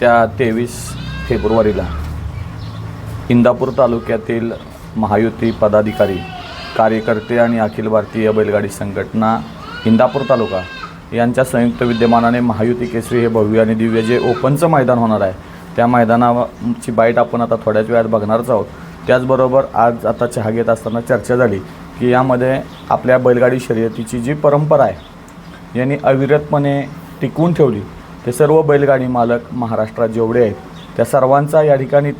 येत्या तेवीस फेब्रुवारीला इंदापूर तालुक्यातील महायुती पदाधिकारी कार्यकर्ते आणि अखिल भारतीय बैलगाडी संघटना इंदापूर तालुका यांच्या संयुक्त विद्यमानाने महायुती केसरी हे भव्य आणि दिव्य जे ओपनचं मैदान होणार आहे त्या मैदानाची बाईट आपण आता थोड्याच वेळात बघणारच आहोत. त्याचबरोबर आज आता चहा घेत असताना चर्चा झाली की यामध्ये आपल्या बैलगाडी शर्यतीची जी परंपरा आहे यांनी अविरतपणे टिकवून ठेवली. ते सर्व बैलगाडी मालक महाराष्ट्रात जेवढे आहेत त्या सर्वांचा या ठिकाणी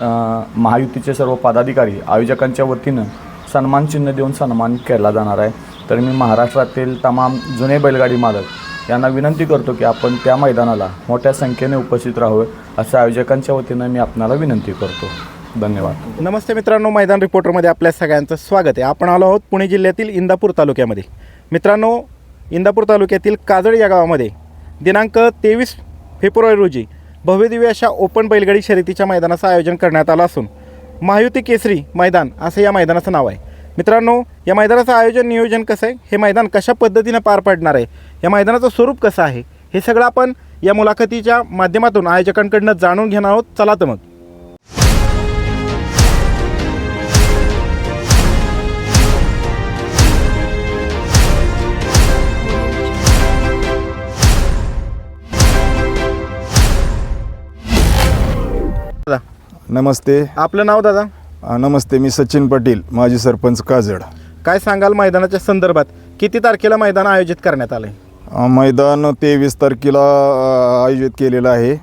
महायुतीचे सर्व पदाधिकारी आयोजकांच्या वतीनं सन्मान चिन्ह देऊन सन्मान केला जाणार आहे. तर मी महाराष्ट्रातील तमाम जुने बैलगाडी मालक यांना विनंती करतो की आपण त्या मैदानाला मोठ्या संख्येने उपस्थित राहावे असं आयोजकांच्या वतीनं मी आपणाला विनंती करतो. धन्यवाद. नमस्ते मित्रांनो मैदान रिपोर्टरमध्ये आपल्या सगळ्यांचं स्वागत आहे. आपण आलो आहोत पुणे जिल्ह्यातील इंदापूर तालुक्यामध्ये. मित्रांनो इंदापूर तालुक्यातील काजळ या गावामध्ये दिनांक तेवीस फेब्रुवारी रोजी भव्यदिव्य अशा ओपन बैलगाडी शर्यतीच्या मैदानाचं आयोजन करण्यात आलं असून महायुती केसरी मैदान असं या मैदानाचं नाव आहे. मित्रांनो या मैदानाचं आयोजन नियोजन कसं आहे? हे मैदान कशा पद्धतीनं पार पडणार आहे? या मैदानाचं स्वरूप कसं आहे? हे सगळं आपण या मुलाखतीच्या माध्यमातून आयोजकांकडनं जाणून घेणार आहोत. चला तर मग. नमस्ते. आपलं नाव दादा? अ, नमस्ते मी सचिन पाटील माजी सरपंच काजड. काय सांगाल मैदानाच्या संदर्भात? किती तारखेला मैदान आयोजित करण्यात आलंय? अ, मैदान तेवीस तारखेला अ, आयोजित केलेलं आहे.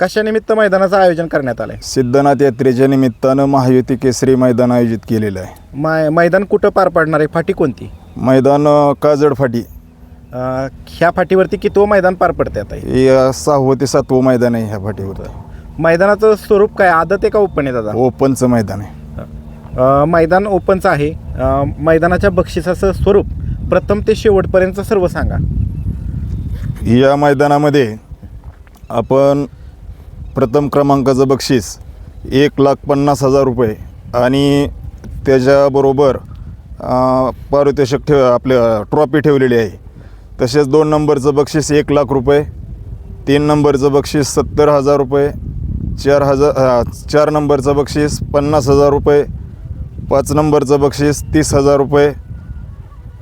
कशानिमित्त मैदानाचं आयोजन करण्यात आलंय? सिद्धनाथ यात्रेच्या निमित्तानं महायुती केसरी मैदान आयोजित केलेलं आहे. मै मैदान कुठं पार पडणार आहे? फाटी कोणती? मैदान अ, काजड फाटी. अं, ह्या फाटीवरती किती मैदान पार पडते आता? हे? हे अ, सहावं ते सातवं मैदान आहे ह्या फाटीवर मैदानाचं स्वरूप काय? आदत आहे का ओपन आहे दादा? ओपनचं मैदान आहे. अं, मैदान ओपनचं आहे. अं, मैदानाच्या बक्षिसाचं स्वरूप प्रथम ते शेवटपर्यंत सर्व सांगा. या मैदानामध्ये आपण प्रथम क्रमांकाचं बक्षीस एक लाख पन्नास हजार रुपये आणि त्याच्याबरोबर अ, पारितोषिक ठेव आपल्या ट्रॉफी ठेवलेली आहे. तसेच दोन नंबरचं बक्षीस एक लाख रुपये तीन नंबरचं बक्षीस सत्तर हजार रुपये चार हजार चार नंबरचं बक्षीस पन्नास हजार रुपये. पाच नंबरचं बक्षीस तीस हजार रुपये.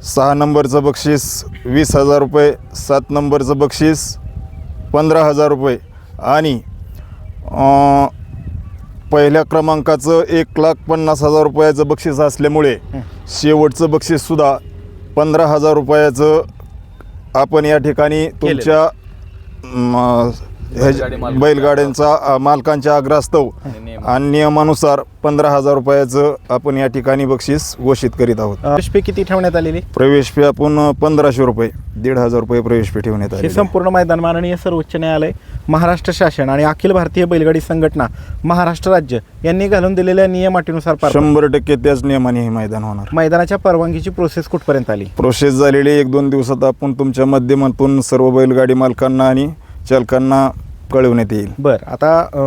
सहा नंबरचं बक्षीस वीस हजार रुपये. सात नंबरचं बक्षीस पंधरा हजार रुपये. आणि पहिल्या क्रमांकाचं एक लाख पन्नास हजार रुपयाचं बक्षीस असल्यामुळे शेवटचं बक्षीससुद्धा पंधरा हजार रुपयाचं आपण या ठिकाणी तुमच्या बैलगाड्यांचा अ, मालकांच्या आग्रहास्तव. आणि नियमानुसार पंधरा हजार रुपयाचं आपण या ठिकाणी बक्षीस घोषित करीत आहोत. प्रवेश फी किती ठेवण्यात आलेली? प्रवेश फी आपण पंधराशे रुपये दीड हजार रुपये प्रवेश फी ठेवण्यात हे आली संपूर्ण मैदान माननीय सर्वोच्च न्यायालय महाराष्ट्र शासन आणि अखिल भारतीय बैलगाडी संघटना महाराष्ट्र राज्य यांनी घालून दिलेल्या नियम अटीनुसार पार पडलं. शंभर टक्के त्याच नियमाने हे मैदान होणार. मैदानाच्या परवानगीची प्रोसेस कुठपर्यंत आली? प्रोसेस झालेली एक दोन दिवसात आपण तुमच्या माध्यमातून सर्व बैलगाडी मालकांना आणि चालकांना कळवण्यात येईल. बर आता अ,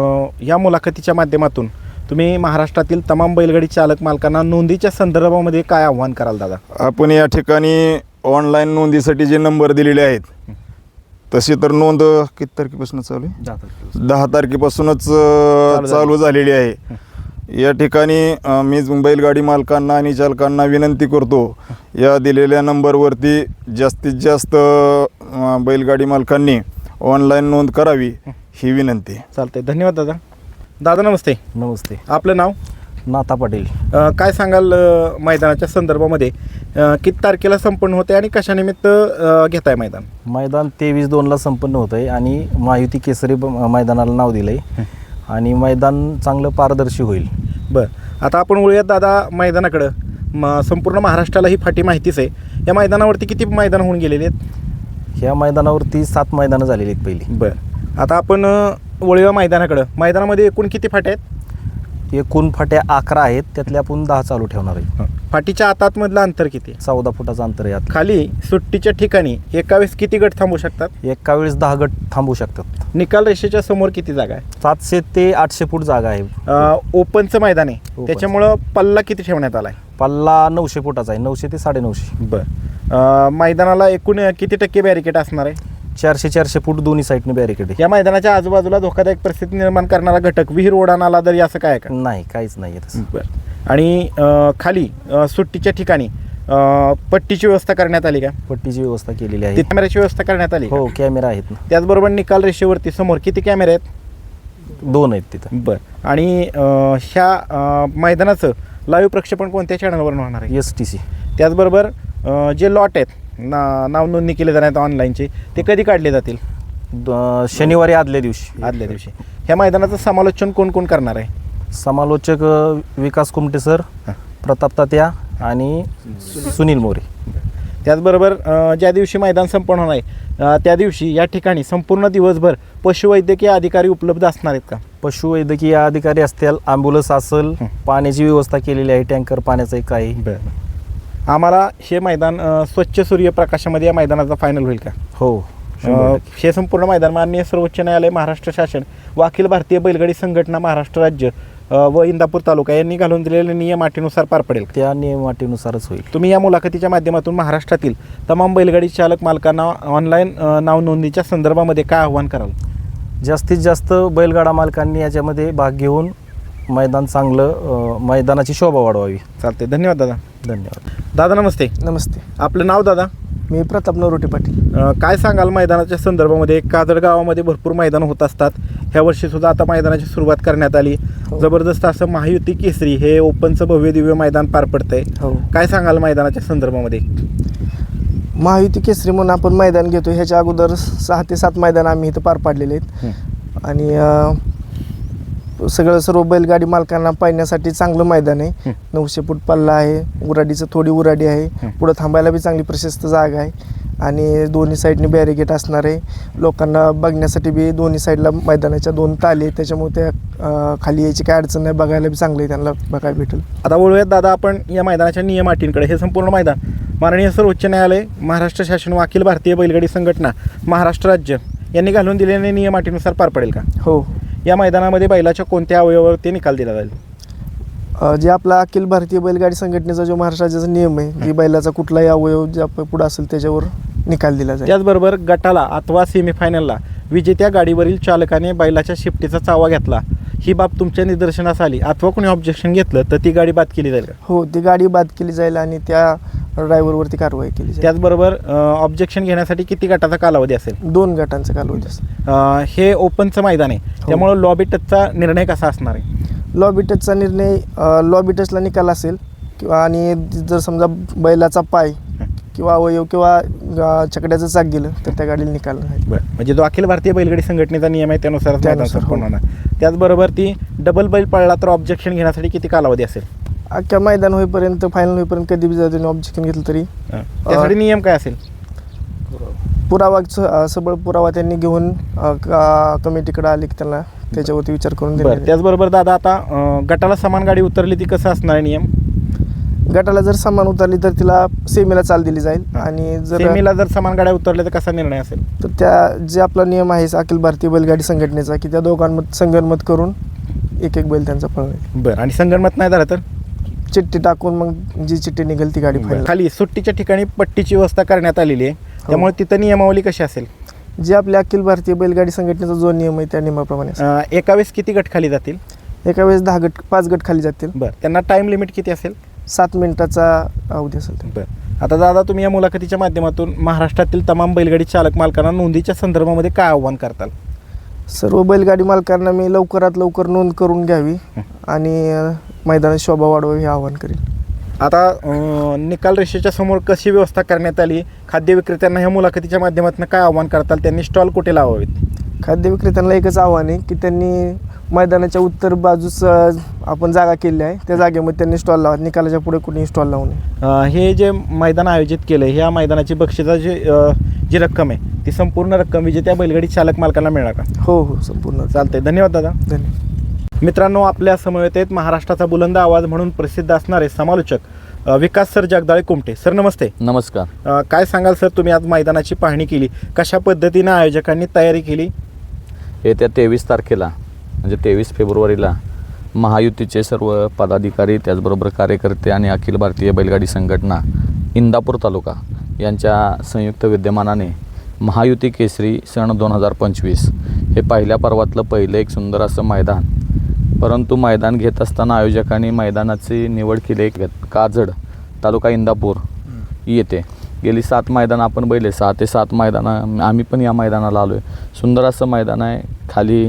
या मुलाखतीच्या माध्यमातून तुम्ही महाराष्ट्रातील तमाम बैलगाडी चालक मालकांना नोंदीच्या संदर्भामध्ये काय आव्हान कराल दादा? आपण या ठिकाणी ऑनलाईन नोंदीसाठी जे नंबर दिलेले आहेत तशी तर नोंद किती तारखेपासून चालू आहे? दहा तारखेपासूनच अ, चालू झालेली आहे. या ठिकाणी अ, मी बैलगाडी मालकांना आणि चालकांना विनंती करतो या दिलेल्या नंबरवरती जास्तीत जास्त अ, बैलगाडी मालकांनी ऑनलाईन नोंद करावी ही विनंती. चालतंय. धन्यवाद दादा. दादा नमस्ते. नमस्ते. आपलं नाव? नाता पाटील. अ, काय सांगाल अ, मैदानाच्या संदर्भामध्ये? अ, किती तारखेला संपन्न होते आणि कशानिमित्त अ, घेताय मैदान? मैदान तेवीस दोनला संपन्न होतं आहे आणि महायुती केसरी ब- मैदानाला नाव दिलं आहे आणि मैदान चांगलं पारदर्शी होईल. बर. आता आपण वळूयात दादा मैदानाकडं. म संपूर्ण महाराष्ट्राला ही फाटी माहितीच आहे. या मैदानावरती किती मैदान होऊन गेलेले आहेत? ह्या मैदानावरती सात मैदानं झालेली आहेत पहिली. बर. आता आपण अ, वळूया मैदानाकडं. मैदानामध्ये एकूण किती फाट्या आहेत? एकूण फाट्या अकरा आहेत. त्यातल्या आपण दहा चालू ठेवणार आहे. फाटीच्या आतातमधलं अंतर किती आहे? चौदा फुटाचं अंतर आहे खाली सुट्टीच्या ठिकाणी एका वेळेस किती गट थांबू शकतात? एका वेळेस दहा गट थांबू शकतात. निकाल रेषेच्या समोर किती जागा आहे? सातशे ते आठशे फूट जागा आहे. अ, ओपनचं मैदान आहे. त्याच्यामुळं पल्ला किती ठेवण्यात आला आहे पल्ला नऊशे फुटाचा आहे. नऊशे ते साडेनऊशे. बरं. मैदानाला एकूण किती टक्के बॅरिकेड असणार आहे? चारशे चारशे फूट दोन्ही साईडने बॅरिकेड आहे. या मैदानाच्या आजूबाजूला धोकादायक परिस्थिती निर्माण करणारा घटक विहीर ओढा नाला दरी असं काय आहे का? नाही काहीच नाही आहे तसं. बरं. आणि अं, खाली अं, सुट्टीच्या ठिकाणी अं, पट्टीची व्यवस्था करण्यात आली का? पट्टीची व्यवस्था केलेली आहे. कॅमेऱ्याची व्यवस्था करण्यात आली का? हो कॅमेरा आहेत ना. त्याचबरोबर निकाल रेषेवरती समोर किती कॅमेरे आहेत? दोन आहेत तिथं. बरं. आणि अं, ह्या अं, मैदानाचं लाईव्ह प्रक्षेपण कोणत्या चॅनलवर होणार आहे? एस टी सी त्याचबरोबर जे लॉट आहेत ना नाव नोंदणी केले जाणार ऑनलाईनचे ते कधी काढले जातील? शनिवारी आदल्या दिवशी. आदल्या दिवशी. ह्या मैदानाचं समालोचन कोण कोण करणार आहे? समालोचक अ, विकास कुमटे सर. प्रताप तात्या आणि सुनील मोरे. त्याचबरोबर अं, ज्या दिवशी मैदान संपन्न होणार आहे अं, त्या दिवशी या ठिकाणी संपूर्ण दिवसभर पशुवैद्यकीय अधिकारी उपलब्ध असणार आहेत का? पशुवैद्यकीय अधिकारी असतील ॲम्ब्युलन्स असेल. पाण्याची व्यवस्था केलेली आहे टँकर पाण्याचं एक आहे. बरं. आम्हाला हे मैदान अं, स्वच्छ सूर्यप्रकाशामध्ये या मैदानाचा फायनल होईल का? हो अं, हे संपूर्ण मैदान माननीय सर्वोच्च न्यायालय महाराष्ट्र शासन व अखिल भारतीय बैलगाडी संघटना महाराष्ट्र राज्य अं, व इंदापूर तालुका यांनी घालून दिलेल्या नियम अटीनुसार पार पडेल त्या नियमाटीनुसारच होईल. तुम्ही या मुलाखतीच्या माध्यमातून महाराष्ट्रातील तमाम बैलगाडी चालक मालकांना ऑनलाईन अं, नाव नोंदणीच्या संदर्भामध्ये काय आव्हान कराल? जास्तीत जास्त बैलगाडा मालकांनी याच्यामध्ये भाग घेऊन मैदान चांगलं अ, मैदानाची शोभा वाढवावी. चालते धन्यवाद दादा. धन्यवाद. दादा नमस्ते. नमस्ते. आपलं नाव दादा? मी प्रताप नरोटे पाटील. अं, काय सांगाल मैदानाच्या संदर्भामध्ये? काजळ गावामध्ये भरपूर मैदान होत असतात. ह्या वर्षी सुद्धा आता मैदानाची सुरुवात करण्यात आली. हो. जबरदस्त असं महायुती केसरी हे ओपनचं भव्य दिव्य मैदान पार पडतंय. हो. काय सांगाल मैदानाच्या संदर्भामध्ये? महायुती केसरी म्हणून आपण मैदान घेतो ह्याच्या अगोदर सहा ते सात मैदान आम्ही इथं पार पाडलेले आहेत. आणि अं, सगळं सर्व बैलगाडी मालकांना पाहण्यासाठी चांगलं मैदान आहे. नऊशे फूट पल्ला आहे. उराडीचं थोडी उराडी आहे. पुढं थांबायला बी चांगली प्रशस्त जागा आहे. आणि दोन्ही साईडने बॅरिगेट असणार आहे. लोकांना बघण्यासाठी बी दोन्ही साईडला मैदानाच्या दोन ताली त्याच्यामुळे त्या खाली यायची काय अडचण नाही. बघायला बी चांगलं आहे त्यांना. बघायला भेटेल. आता वळूयात दादा आपण या मैदानाच्या नियम अटींकडे. हे संपूर्ण मैदान. माननीय सर्वोच्च न्यायालय महाराष्ट्र शासन व अखिल भारतीय बैलगाडी संघटना महाराष्ट्र राज्य यांनी घालून दिलेल्या नियम अटीनुसार पार पडेल का? हो. या मैदानामध्ये बैलाच्या कोणत्या अवयवावर ते निकाल दिला जाईल? अ, जे आपला अखिल भारतीय बैलगाडी संघटनेचा जो महाराष्ट्र राज्याचा नियम आहे की बैलाचा कुठलाही अवयव जे आप- पुढं असेल त्याच्यावर निकाल दिला जाईल. त्याचबरोबर गटाला अथवा सेमीफायनलला विजेत्या गाडीवरील चालकाने बैलाच्या शिफ्टीचा चावा घेतला. ही बाब तुमच्या निदर्शनास आली. अथवा कोणी ऑब्जेक्शन घेतलं तर ती गाडी बाद केली जाईल का? हो ती गाडी बाद केली जाईल आणि त्या ड्रायव्हरवरती कारवाई केली जाईल. त्याचबरोबर ऑब्जेक्शन घेण्यासाठी किती गटाचा कालावधी असेल? दोन गटांचा कालावधी असेल. अ, हे ओपनचं मैदान आहे. त्यामुळं लॉबी टचचा निर्णय कसा असणार आहे? लॉबी टचचा निर्णय लॉबी टचला निकाल असेल किंवा आणि जर समजा बैलाचा पाय किंवा अवयव किंवा अ, छकड्याचं चाक गेलं तर त्या गाडीला निकाल बरं. म्हणजे जो अखिल भारतीय बैलगाडी संघटनेचा नियम आहे त्यानुसार हो. होणार. त्याचबरोबर ती डबल बैल पळला तर ऑब्जेक्शन घेण्यासाठी किती कालावधी असेल? अख्ख्या मैदान होईपर्यंत फायनल होईपर्यंत कधी बी त्यांनी ऑब्जेक्शन घेतलं तरी. त्यासाठी नियम काय असेल? पुरावा स- सबळ पुरावा त्यांनी घेऊन कमिटीकडे आले की त्यांना त्याच्यावरती विचार करून बरं देण्यात त्याचबरोबर दादा आता अ, गटाला समान गाडी उतरली ती कसं असणार आहे नियम? गटाला जर सामान उतरली तर तिला सेमीला चाल दिली जाईल आणि जर सेमीला जर समान गाड्या उतरल्या तर कसा निर्णय असेल? तर त्या जे आपला नियम आहे अखिल भारतीय बैलगाडी संघटनेचा की त्या दोघांमध्ये संगनमत करून एक एक बैल त्यांचा पळवेल. बरं आणि संगणमत नाही झालं तर? चिठ्ठी टाकून मग जी चिठ्ठी निघेल ती गाडी फायनल खाली सुट्टीच्या ठिकाणी पट्टीची व्यवस्था करण्यात आलेली आहे. त्यामुळे तिथं नियमावली कशी असेल? जी आपल्या अखिल भारतीय बैलगाडी संघटनेचा जो नियम आहे त्या नियमाप्रमाणे असेल. अ, एका वेळेस किती गट खाली जातील? एका वेळेस दहा गट पाच गट खाली जातील. बरं. त्यांना टाइम लिमिट किती असेल? सात मिनिटाचा अवधी असेल ते. बरं. आता दादा तुम्ही या मुलाखतीच्या माध्यमातून महाराष्ट्रातील तमाम बैलगाडी चालक मालकांना नोंदीच्या संदर्भामध्ये काय आव्हान करताल? सर्व बैलगाडी मालकांना मी लवकरात लवकर नोंद करून घ्यावी आणि अ, मैदानात शोभा वाढवावी हे आवाहन करेल आता अ, निकाल रेषेच्या समोर कशी व्यवस्था करण्यात आली? खाद्य विक्रेत्यांना ह्या मुलाखतीच्या माध्यमातून काय आव्हान करताल? त्यांनी स्टॉल कुठे लावावेत? खाद्य विक्रेत्यांना एकच आव्हान आहे की त्यांनी मैदानाच्या उत्तर बाजूस अ, आपण जागा केली आहे. त्या जागेमध्ये त्यांनी स्टॉल लावा निकालाच्या पुढे कुणी स्टॉल लावू नये. अ, हे जे मैदान आयोजित केलं ह्या मैदानाची बक्षिसाची अ, जी रक्कम आहे ती संपूर्ण रक्कम विजेत्या बैलगाडी चालक मालकांना मिळणार का? हो हो संपूर्ण चालतंय. धन्यवाद दादा. धन्यवाद. मित्रांनो आपल्या समवेत आहेत महाराष्ट्राचा बुलंद आवाज म्हणून प्रसिद्ध असणारे समालोचक अ, विकास सर जगदाळे कुमटे. सर नमस्ते. नमस्कार. अ, काय सांगाल सर तुम्ही आज मैदानाची पाहणी केली? कशा पद्धतीनं आयोजकांनी तयारी केली? येत्या तेवीस तारखेला म्हणजे तेवीस फेब्रुवारीला महायुतीचे सर्व पदाधिकारी त्याचबरोबर कार्यकर्ते आणि अखिल भारतीय बैलगाडी संघटना इंदापूर तालुका यांच्या संयुक्त विद्यमानाने महायुती केसरी सण दोन हजार पंचवीस हे पहिल्या पर्वातलं पहिलं एक सुंदर असं मैदान. परंतु मैदान घेत असताना आयोजकांनी मैदानाची निवड केली एक काजड तालुका इंदापूर येते गेली सात मैदान आपण बैले सहा ते सात मैदानं आम्ही पण या मैदानाला आलो आहे सुंदर असं मैदान आहे खाली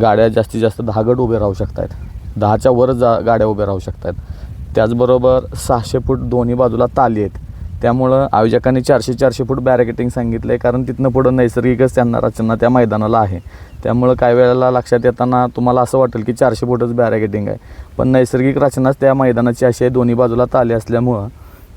गाड्या जास्तीत जास्त दहा गट उभे राहू शकत आहेत दहाच्या वर जा गाड्या उभ्या राहू शकत आहेत त्याचबरोबर सहाशे फूट दोन्ही बाजूला ताली आहेत. त्यामुळं आयोजकांनी चारशे चारशे फूट बॅरिकेटिंग सांगितलं आहे कारण तिथनं पुढं नैसर्गिकच त्यांना रचना त्या मैदानाला आहे. त्यामुळं काही वेळेला लक्षात येताना तुम्हाला असं वाटेल की चारशे फूटच बॅरिकेटिंग आहे. पण नैसर्गिक रचनाच त्या मैदानाची अशी आहे दोन्ही बाजूला ताली असल्यामुळं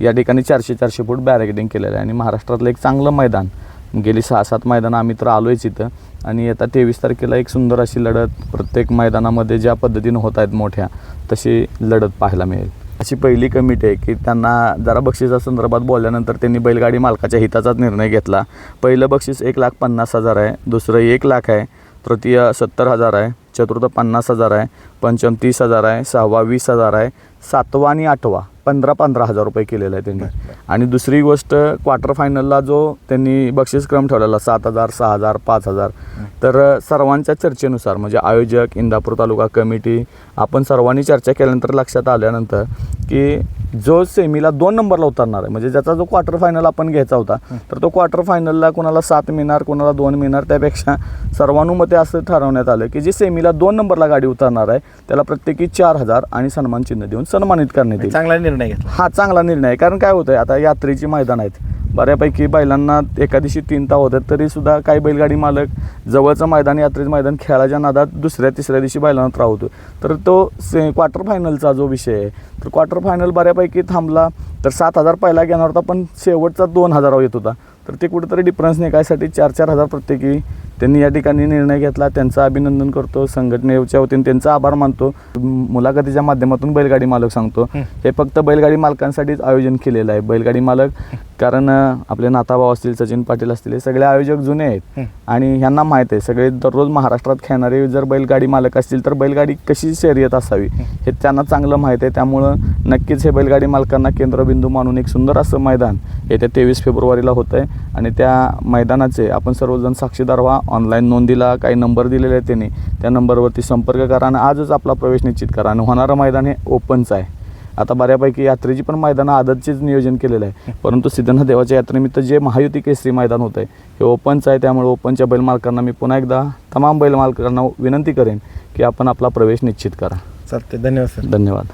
या ठिकाणी चारशे चारशे फूट बॅरिकेटिंग केलेलं आहे. आणि महाराष्ट्रातलं एक चांगलं मैदान गेली सहा सात मैदानं आम्ही तर आलो आहेच इथं. आणि येत्या तेवीस तारखेला एक सुंदर अशी लढत प्रत्येक मैदानामध्ये ज्या पद्धतीनं होत आहेत मोठ्या तशी लढत पाहायला मिळेल. अशी पहिली कमिटी आहे की त्यांना जरा बक्षिसा संदर्भात बोलल्यानंतर त्यांनी बैलगाडी मालकाच्या हिताचाच निर्णय घेतला. पहिलं बक्षीस एक लाख पन्नास हजार आहे दुसरं एक लाख आहे तृतीय सत्तर हजार आहे चतुर्थ पन्नास हजार आहे पंचम तीस हजार आहे सहावा वीस हजार आहे सातवा आणि आठवा. पंधरा पंधरा हजार रुपये केलेला आहे त्यांनी. आणि दुसरी गोष्ट क्वार्टर फायनलला जो त्यांनी बक्षीसक्रम ठेवलेला सात हजार सहा हजार पाच हजार. तर सर्वांच्या चर्चेनुसार म्हणजे आयोजक इंदापूर तालुका कमिटी आपण सर्वांनी चर्चा केल्यानंतर लक्षात आल्यानंतर की जो सेमीला दोन नंबरला उतरणार आहे म्हणजे ज्याचा जो क्वार्टर फायनल आपण घ्यायचा होता तर तो क्वार्टर फायनलला कोणाला सात मिळणार कोणाला दोन मिळणार त्यापेक्षा सर्वानुमते असं ठरवण्यात आलं की जे सेमीला दोन नंबरला गाडी उतरणार आहे त्याला प्रत्येकी चार हजार आणि सन्मान चिन्ह देऊन सन्मानित करण्यात येईल. चांगला निर्णय हा चांगला निर्णय आहे. कारण काय होतं आहे आता यात्रेची मैदान आहेत. बऱ्यापैकी बैलांना एका दिवशी तीन ताव होतात तरीसुद्धा काही बैलगाडी मालक जवळचं मैदान यात्रेचं मैदान खेळाच्या नादात दुसऱ्या तिसऱ्या दिवशी बैलांना त्रावतो तर तो से क्वार्टर फायनलचा जो विषय आहे तर क्वार्टर फायनल बऱ्यापैकी थांबला तर सात हजार पहिला घेणार होता पण शेवटचा दोन हजारावर येत होता. तर ते कुठेतरी डिफरन्स कायसाठी चार चार हजार प्रत्येकी त्यांनी या ठिकाणी निर्णय घेतला त्यांचं अभिनंदन करतो संघटनेच्या वतीने त्यांचा आभार मानतो. मुलाखतीच्या माध्यमातून बैलगाडी मालक सांगतो. हे. फक्त बैलगाडी मालकांसाठीच आयोजन केलेलं आहे. बैलगाडी मालक कारण आपले नाताभाऊ असतील सचिन पाटील असतील हे सगळे आयोजक जुने आहेत. आणि ह्यांना माहीत आहे सगळे दररोज महाराष्ट्रात खेळणारे जर बैलगाडी मालक असतील तर बैलगाडी कशी शर्यत असावी हे. त्यांना चांगलं माहीत आहे. त्यामुळं नक्कीच हे बैलगाडी मालकांना केंद्रबिंदू मानून एक सुंदर असं मैदान येत्या तेवीस फेब्रुवारीला होतं आहे आणि त्या मैदानाचे आपण सर्वजण साक्षीदार व्हा. ऑनलाईन नोंदीला काही नंबर दिलेले आहेत त्यांनी त्या नंबरवरती संपर्क करा आणि आजच आपला प्रवेश निश्चित करा. आणि होणारं मैदान हे ओपनचं आहे. आता बऱ्यापैकी यात्रेची पण मैदानं आदतचेच नियोजन केलेलं आहे. परंतु सिद्धनाथ देवाच्या यात्रेनिमित्त जे महायुती केसरी मैदान होतं आहे हे ओपनचं आहे. त्यामुळे ओपनच्या बैल मालकांना मी पुन्हा एकदा तमाम बैल मालकांना विनंती करेन की आपण आपला प्रवेश निश्चित करा. चालते धन्यवाद सर. धन्यवाद.